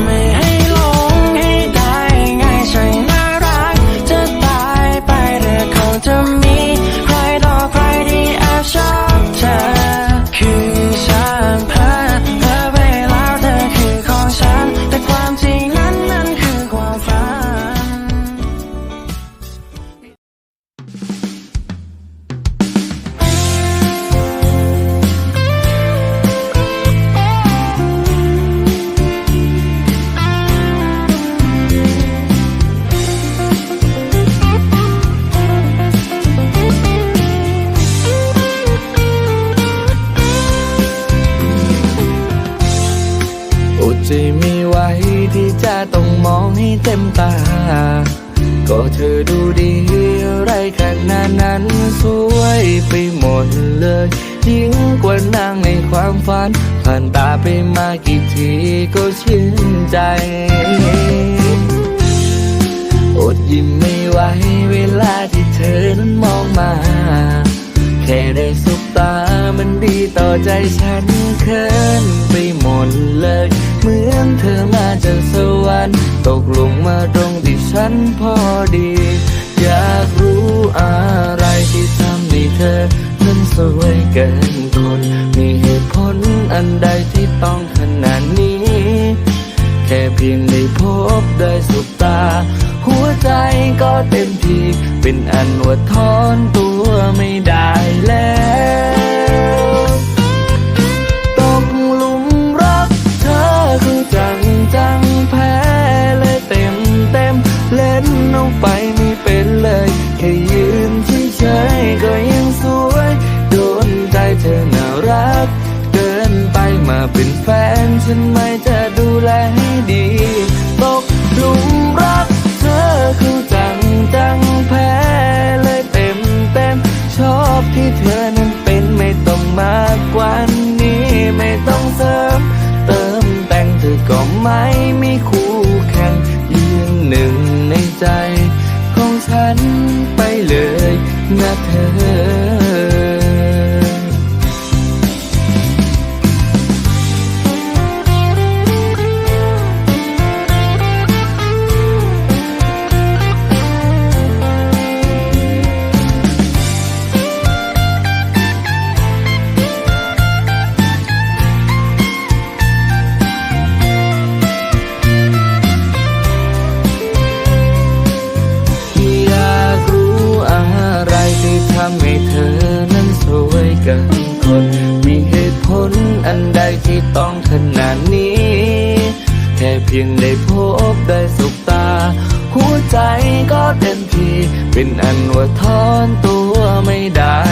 ไอดใจไม่ไหวที่จะต้องมองให้เต็มตา ก็เธอดูดีอะไรขนาดนั้นสวยไปหมดเลยยิ่งกว่านางในความฝัน ผ่านตาไปมากี่ทีก็ชื่นใจ อดยิ้มไม่ไหวเวลาที่เธอนั้นมองมา แค่ได้สบตา มันดีต่อใจฉันเคินไปหมดเลย เหมือนเธอมาจากสวรรค์ตกลงมาตรงที่ฉันพอดี อยากรู้อะไรที่ทำให้เธอนั้นสวยเกินคน มีเหตุผลอันใดที่ต้องขนาดนี้ แค่เพียงได้พบได้สบตา หัวใจก็เต็มที่เป็นอันว่าทอนตัวไม่ได้แล้ว แลให้ดี ตกหลุมรักเธอคือจังจังแพ้เลยเต็มเต็ม ชอบที่เธอนั้นเป็นไม่ต้องมากกว่านี้ไม่ต้องเสริม เติมแต่งเธอก็ไม่มีคู่แข่งยืนหนึ่งในใจ ที่ต้องขนาดนี้ แค่เพียงได้พบได้สบตา หัวใจก็เต็มที่เป็นอันว่าทอนตัวไม่ได้